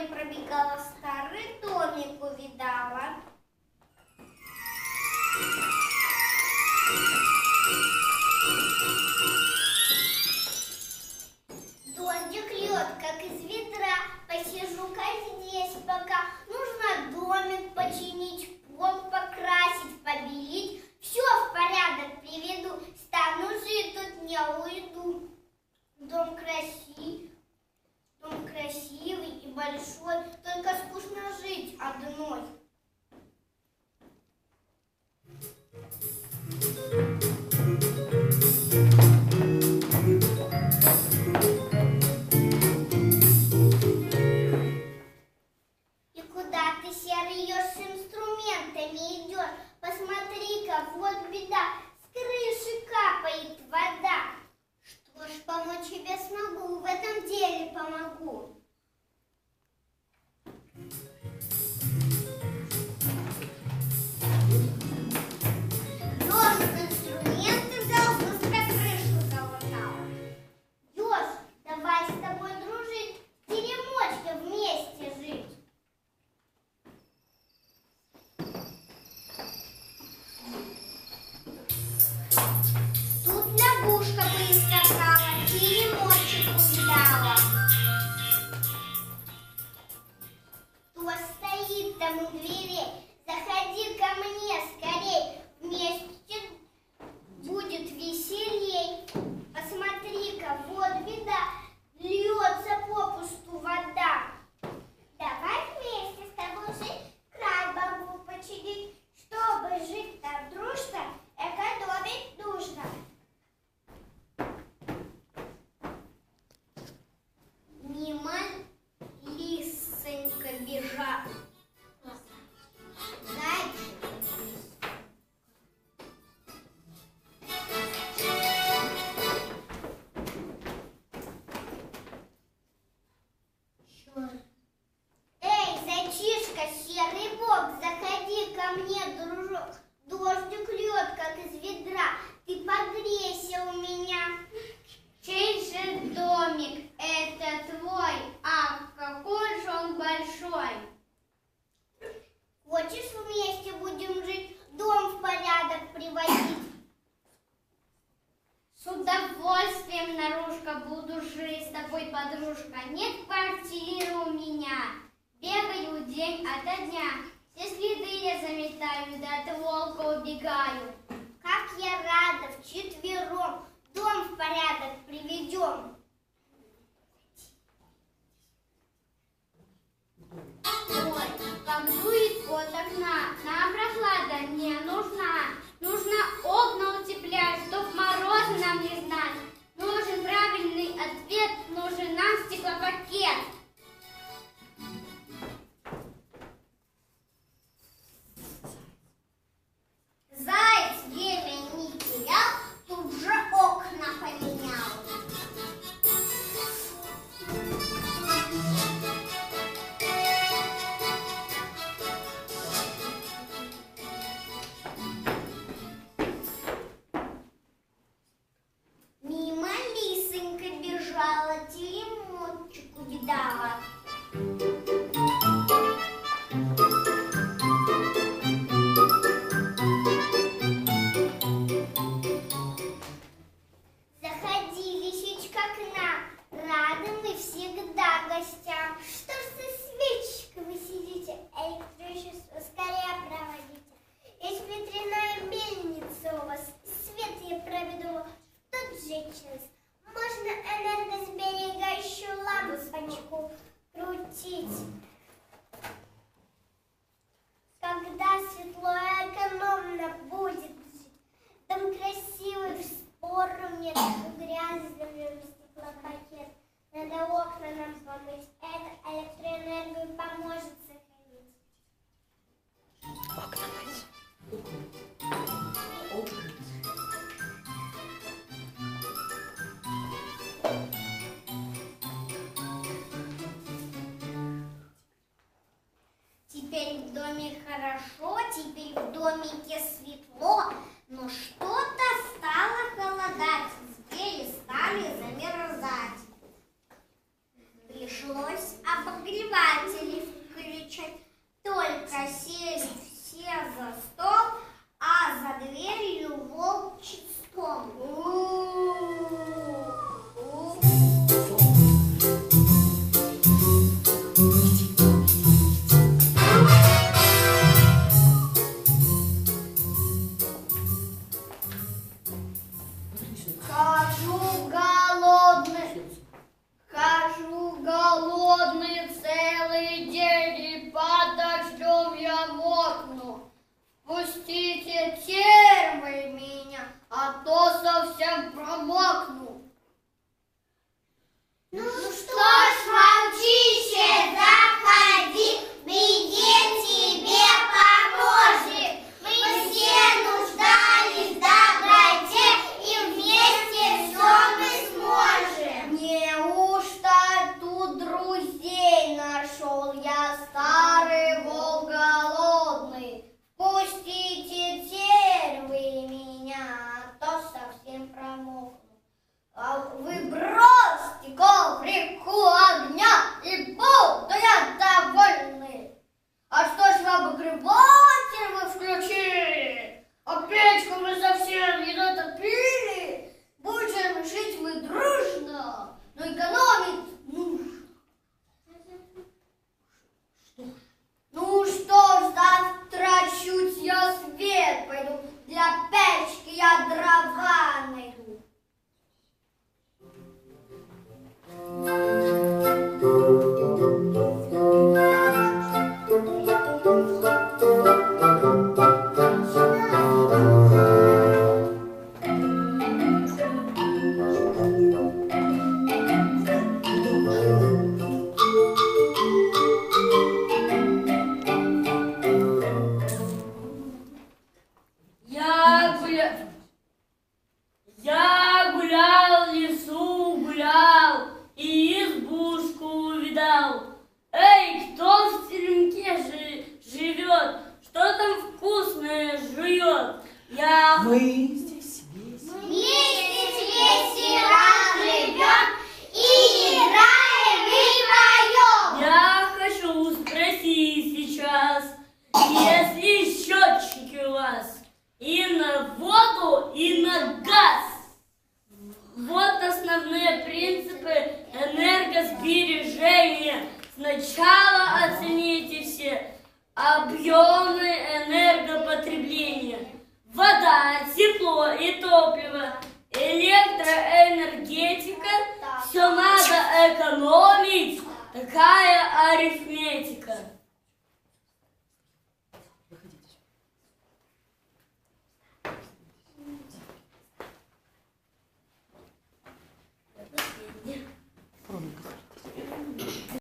поле пробегала, старый домик увидала. Дождик лед, как из ведра. посижу-ка здесь пока. Нужно домик починить, пол покрасить, побелить. Все в порядок приведу, стану жить, тут не уйду. Дом красивый дом красивый и большой. Только скучно жить одной. У дверей? Заходи ко мне удовольствием, наружка, буду жить с тобой, подружка. Нет квартиры у меня. Бегаю день ото дня. Все следы я заметаю, да от волка убегаю. Как я рада вчетвером дом в порядок приведем. Ой, как дует от окна, нам прохлада не нужна. Нужно окна лисонька бежала, теремочек увидала. Помыть, это электроэнергию поможет сохранить. Теперь в доме хорошо, теперь в домике светло, но что-то стало холодать, nós Пустите термы меня, а то совсем промокну. Ну, ну что ж, сбережения. Сначала оцените все объемы энергопотребления. Вода, тепло и топливо, электроэнергетика. Все надо экономить. Такая арифметика.